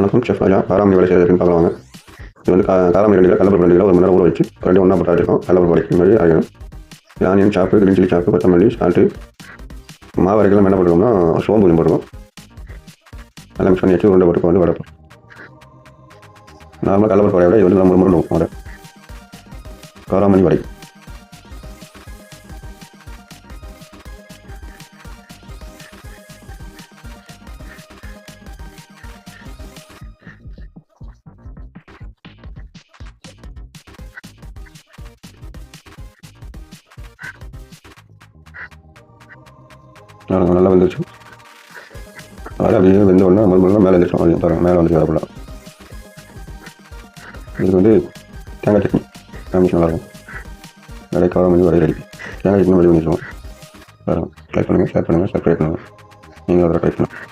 வணக்கம் செஃப் ராஜா. காராமணி வேலை செய்யறதுன்னு பார்க்கலாம் இது வந்து காராமணி ரெண்டு கடலப்பருப்பு ரெண்டு கிலோ ஒரு மணி நேரம் ஊற வச்சு ரெண்டு ஒன்றா போட்டு அரைச்சிருக்கோம். கடலப்பருப்பு வடைக்கு மாதிரி அரைக்கணும். ஆனியன் சாப்பு கிரீன் சில்லி சாப்பு கொத்தமல்லி சால்ட்டு மாவு அரைக்கலாம் என்ன பண்ணுறோம்னா சோம்பு கொஞ்சம் போடுறோம் நல்லா மிக்ஸ் பண்ணி வச்சு உருண்டை போட்டு வந்து வடப்போம் நார்மலாக கடலப்பருப்பு வடையை விட இது வந்து நம்ம முருணும் வடை. காராமணி வடை. நல்லா நல்லா வந்துருச்சு. அது அப்படியே வெந்த உடனே மறுபடியும் மேலே வந்துருச்சோம் அது பாருங்கள் மேலே வந்துச்சு வரப்படலாம் இது வந்து தேங்காய் சட்னி காமிச்சு நல்லாயிருக்கும் நிறைய காரம் வந்து வடை ரெடி தேங்காய் சட்னி ரெடி பண்ணிடுவோம். பாருங்கள் லைக் பண்ணுங்கள் ஷேர் பண்ணுங்கள் சப்ஸ்கிரைப் பண்ணுங்கள் நீங்களும் அதை ட்ரை பண்ணுங்கள்